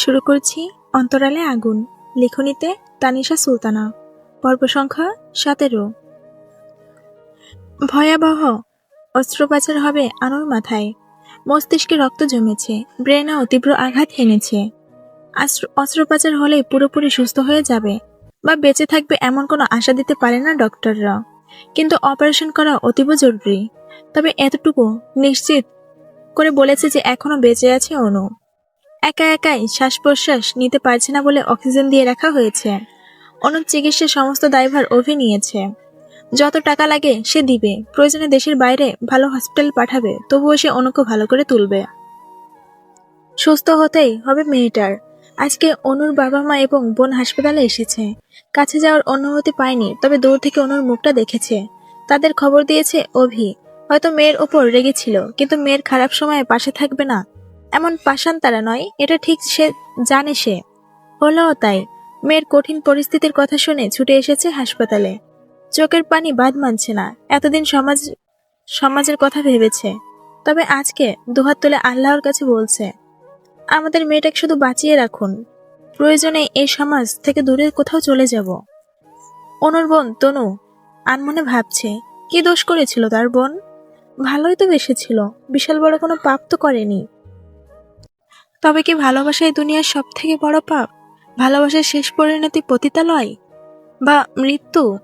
শুরু করছি অন্তরালে আগুন, লেখনীতে তানিশা সুলতানা, পর্ব সংখ্যা সতেরো। ভয়াবহ অস্ত্রোপচার হবে আনুর মাথায়। মস্তিষ্কে রক্ত জমেছে, ব্রেনেও তীব্র আঘাত এনেছে অস্ত্রোপচার হলে পুরোপুরি সুস্থ হয়ে যাবে বা বেঁচে থাকবে এমন কোনো আশা দিতে পারে না ডক্টররা। কিন্তু অপারেশন করা অতীব জরুরি। তবে এতটুকু নিশ্চিত করে বলেছে যে এখনও বেঁচে আছে অনু। একা একাই শ্বাস প্রশ্বাস নিতে পারছে না বলে অক্সিজেন দিয়ে রাখা হয়েছে। অনুর চিকিৎসার সমস্ত দায়ভার অভি নিয়েছে। যত টাকা লাগে সে দিবে। প্রয়োজনে দেশের বাইরে ভালো হসপিটাল পাঠাবে। তবুও সে অনুকে ভালো করে তুলবে। সুস্থ হতেই হবে মেয়েটার। আজকে অনুর বাবা মা এবং বোন হাসপাতালে এসেছে। কাছে যাওয়ার অনুমতি পায়নি, তবে দূর থেকে অনুর মুখটা দেখেছে। তাদের খবর দিয়েছে অভি। হয়তো মেয়ের ওপর রেগেছিল কিন্তু মেয়ের খারাপ সময়ে পাশে থাকবে না। এমন পাষাণ তারা নয়, এটা ঠিক সে জানে সে। হলেও তাই, মেয়ের কঠিন পরিস্থিতির কথা শুনে ছুটে এসেছে হাসপাতালে। চোখের পানি বাদ মানছে না, এতদিন সমাজ, সমাজের কথা ভেবেছে। তবে আজকে দুহাত তুলে আল্লাহর কাছে বলছে, আমাদের মেয়েটাকে শুধু বাঁচিয়ে রাখুন। প্রয়োজনে এই সমাজ থেকে দূরে কোথাও চলে যাব। অনুর বোন তনু আনমনে ভাবছে, কি দোষ করেছিল তার বোন? ভালোই তো বেসেছিল, বিশাল বড় কোনো পাপ তো করেনি। তবে কি ভালোবাসাই দুনিয়ার সব থেকে বড় পাপ? ভালোবাসার শেষ পরিণতি পতিতালয়? বা মৃত্যু?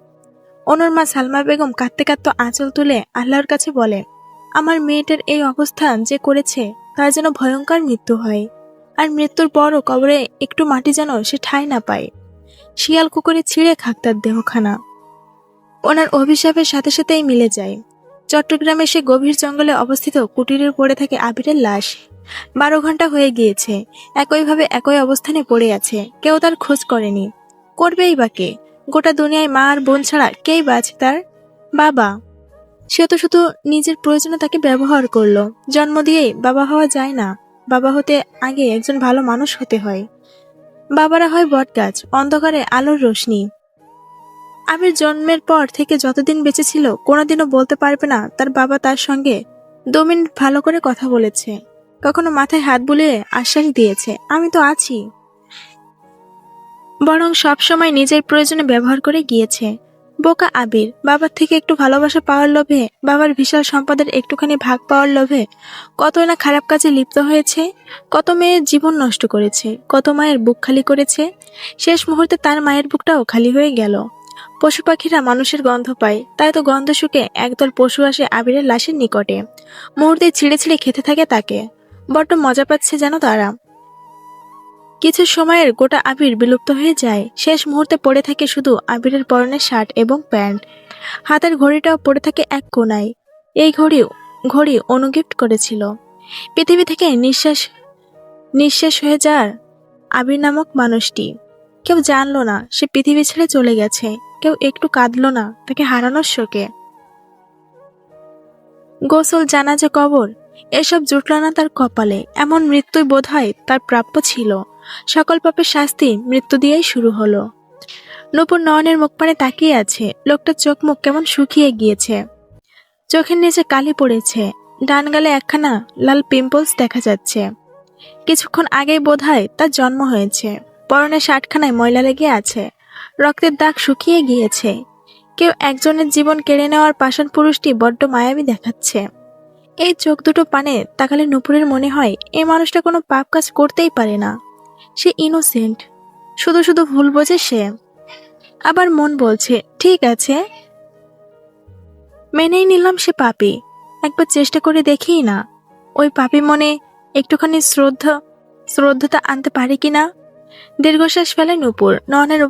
অনুর মা সালমা বেগম কাঁদতে কাঁদতে আঁচল তুলে আল্লাহর কাছে বলে, আমার মেয়েটার এই অবস্থান যে করেছে, তার যেন ভয়ঙ্কর মৃত্যু হয়। আর মৃত্যুর পরও কবরে একটু মাটি যেন সে ঠাঁই না পায়। শিয়াল কুকুরে ছিঁড়ে খাক তার দেহখানা। ওনার অভিশাপের সাথে সাথেই মিলে যায়। চট্টগ্রামে সে গভীর জঙ্গলে অবস্থিত কুটিরের পড়ে থাকে আবিরের লাশ। বারো ঘণ্টা হয়ে গিয়েছে। একইভাবে একই অবস্থানে পড়ে আছে। কেউ তার খোঁজ করেনি। করবেই বা কে? গোটা দুনিয়ায় মা আর বোন ছাড়া কেই বা আছে তার বাবা? সে তো শুধু নিজের প্রয়োজনে তাকে ব্যবহার করল। জন্ম দিয়েই বাবা হওয়া যায় না। বাবা হতে আগে একজন ভালো মানুষ হতে হয়। বাবারা হয় বটগাছ, অন্ধকারে আলোর রোশনি। আবির জন্মের পর থেকে যতদিন বেঁচে ছিল, কোনোদিনও বলতে পারবে না তার বাবা তার সঙ্গে দু মিনিট ভালো করে কথা বলেছে। কখনো মাথায় হাত বুলিয়ে আশ্বাস দিয়েছে, আমি তো আছি। বরং সব সময় নিজের প্রয়োজনে ব্যবহার করে গিয়েছে। বোকা আবির, বাবার থেকে একটু ভালোবাসা পাওয়ার লোভে, বাবার বিশাল সম্পদের একটুখানি ভাগ পাওয়ার লোভে কত না খারাপ কাজে লিপ্ত হয়েছে, কত মেয়ের জীবন নষ্ট করেছে, কত মায়ের বুক খালি করেছে। শেষ মুহূর্তে তার মায়ের বুকটাও খালি হয়ে গেল। পশু পাখিরা মানুষের গন্ধ পায়, তাই তো গন্ধ শুকে একদল পশু আসে আবিরের লাশের নিকটে। মুহূর্তে ছিঁড়ে ছিঁড়ে খেতে থাকে তাকে। বড্ড মজা পাচ্ছে যেন তারা। কিছু সময়ের গোটা আবির বিলুপ্ত হয়ে যায়। শেষ মুহূর্তে পড়ে থাকে শুধু আবিরের পরনের শার্ট এবং প্যান্ট। হাতের ঘড়িটাও পড়ে থাকে এক কোনায় এই ঘড়ি ঘড়ি অনুগিফট করেছিল। পৃথিবী থেকে নিঃশ্বাস নিঃশ্বাস হয়ে যার আবির নামক মানুষটি। কেউ জানলো না সে পৃথিবী ছেড়ে চলে গেছে। কেউ একটু কাঁদলো না তাকে হারানোর শোকে। গোসল, জানাজা, কবর এসব জুটল না তার কপালে। এমন মৃত্যুই বোধ হয় তার প্রাপ্য ছিল। সকল পাপের শাস্তি মৃত্যু দিয়েই শুরু হলো। নূপুর নয়নের মুখ পানে তাকিয়ে আছে। লোকটার চোখ মুখ কেমন শুকিয়ে গিয়েছে। চোখের নিচে কালি পড়েছে। ডান গালে একখানা লাল পিম্পলস দেখা যাচ্ছে। কিছুক্ষণ আগেই বোধ হয় তার জন্ম হয়েছে। পরনে ষাটখানায় ময়লা লেগে আছে। রক্তের দাগ শুকিয়ে গিয়েছে। কেউ একজনের জীবন কেড়ে নেওয়ার পাষাণ পুরুষটি বড্ড মায়াবী দেখাচ্ছে। এই চোখ দুটো পানে তাকালে নুপুরের মনে হয় এই মানুষটা কোনো পাপ কাজ করতেই পারে না। সে ইনোসেন্ট শুধু শুধু ভুল বোঝে সে। আবার মন বলছে, ঠিক আছে। মেনেই নিলাম সে পাপি। একবার চেষ্টা করে দেখি না। ওই পাপি মনে একটুখানি শ্রদ্ধা, শ্রদ্ধতা আনতে পারে কি না? দীর্ঘশ্বাস ফেলে নূপুর, নয়নের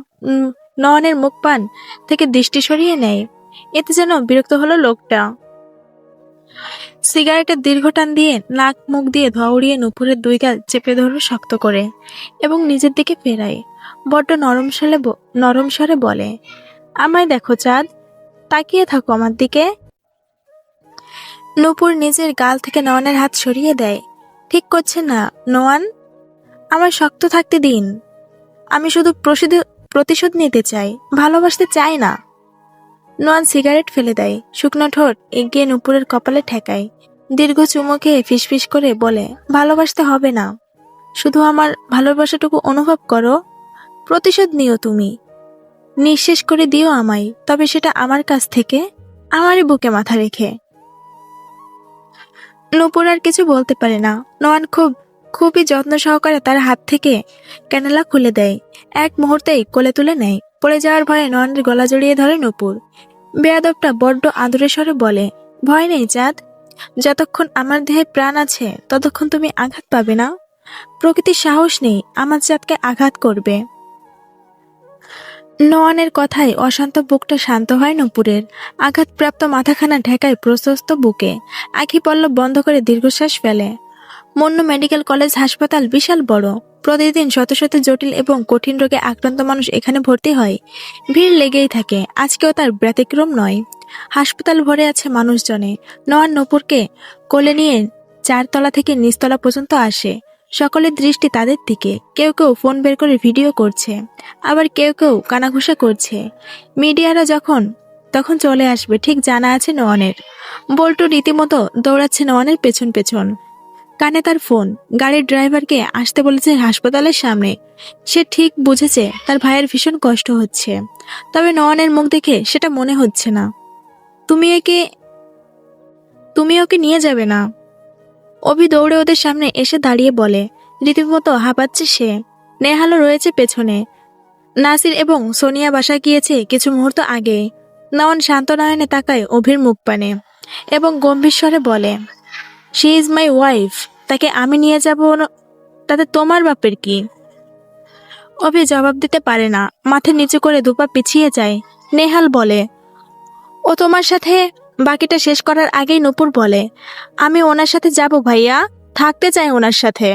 নয়নের মুখ পান থেকে দৃষ্টি সরিয়ে নেয়। এতে যেন বিরক্ত হলো লোকটা। সিগারেটের দীর্ঘ টান দিয়ে নাক মুখ দিয়ে ধোয়া উড়িয়ে নুপুরের দুই গাল চেপে ধরো শক্ত করে এবং নিজের দিকে ফেরায়। বড্ড নরম স্বরে নরম স্বরে বলে, আমায় দেখো চাঁদ, তাকিয়ে থাকো আমার দিকে। নূপুর নিজের গাল থেকে নয়নের হাত সরিয়ে দেয়, ঠিক করছে না, নোয়ান আমার শক্ত থাকতে দিন। আমি শুধু প্রতিশোধ নিতে চাই, ভালোবাসতে চাই না। নোয়ান সিগারেট ফেলে দেয়। শুকনো ঠোঁট এগিয়ে নুপুরের কপালে ঠেকায়। দীর্ঘ চুমো খেয়ে ফিসফিস করে বলে, ভালোবাসতে হবে না। শুধু আমার ভালোবাসাটুকু অনুভব করো। প্রতিশোধ নিও তুমি। নিঃশেষ করে দিও আমায়, তবে সেটা আমার কাছ থেকে, আমারই বুকে মাথা রেখে। নূপুর আর কিছু বলতে পারে না। নয়ন খুব, খুবই যত্ন সহকারে তার হাত থেকে ক্যানেলা খুলে দেয়। এক মুহূর্তেই কোলে তুলে নেয়। পড়ে যাওয়ার ভয়ে নয়নের গলা জড়িয়ে ধরে নূপুর। বেয়াদবটা বড্ড আদুরে স্বরে বলে, ভয় নেই চাঁদ। যতক্ষণ আমার দেহে প্রাণ আছে, ততক্ষণ তুমি আঘাত পাবে না। প্রকৃতির সাহস নেই, আমার চাঁদকে আঘাত করবে। নয়নের কথায় অশান্ত বুকটা শান্ত হয় নপুরের। আঘাতপ্রাপ্ত মাথাখানা ঢেকায় প্রশস্ত বুকে। আখি পল্লব বন্ধ করে দীর্ঘশ্বাস ফেলে। মন্য মেডিকেল কলেজ হাসপাতাল বিশাল বড়। প্রতিদিন শত শত জটিল এবং কঠিন রোগে আক্রান্ত মানুষ এখানে ভর্তি হয়। ভিড় লেগেই থাকে, আজকেও তার ব্যতিক্রম নয়। হাসপাতাল ভরে আছে মানুষজনে। নয়ান নপুরকে কোলে নিয়ে চারতলা থেকে নিচতলা পর্যন্ত আসে। সকলের দৃষ্টি তাদের দিকে। কেউ কেউ ফোন বের করে ভিডিও করছে, আবার কেউ কেউ কানাঘুষা করছে। মিডিয়ারা যখন, তখন চলে আসবে, ঠিক জানা আছে নয়নের বল্টু রীতিমতো দৌড়াচ্ছে নয়নের পেছন পেছন। কানে তার ফোন। গাড়ির ড্রাইভারকে আসতে বলেছে হাসপাতালের সামনে। সে ঠিক বুঝেছে তার ভাইয়ের ভীষণ কষ্ট হচ্ছে। তবে নয়নের মুখ দেখে সেটা মনে হচ্ছে না। তুমি একে, তুমি ওকে নিয়ে যাবে না? অভি দৌড়ে ওদের সামনে এসে দাঁড়িয়ে বলে, রীতিমতো হাঁপাচ্ছে সে। নেহালও রয়েছে পেছনে। নাসির এবং সোনিয়া বাসা গিয়েছে কিছু মুহূর্ত আগে। নয়ন শান্ত নয়নে তাকায় অভির মুখ পানে এবং গম্ভীর স্বরে বলে শি ইজ মাই ওয়াইফ তাকে আমি নিয়ে যাব তাতে তোমার বাপের কি? অভি জবাব দিতে পারে না। মাথা নিচু করে দুপা পিছিয়ে যায়। নেহাল বলে, ও তোমার সাথে বাকিটা শেষ করার আগেই নূপুর বলে। আমি ওনার সাথে যাব ভাইয়া। থাকতে চাই ওনার সাথে।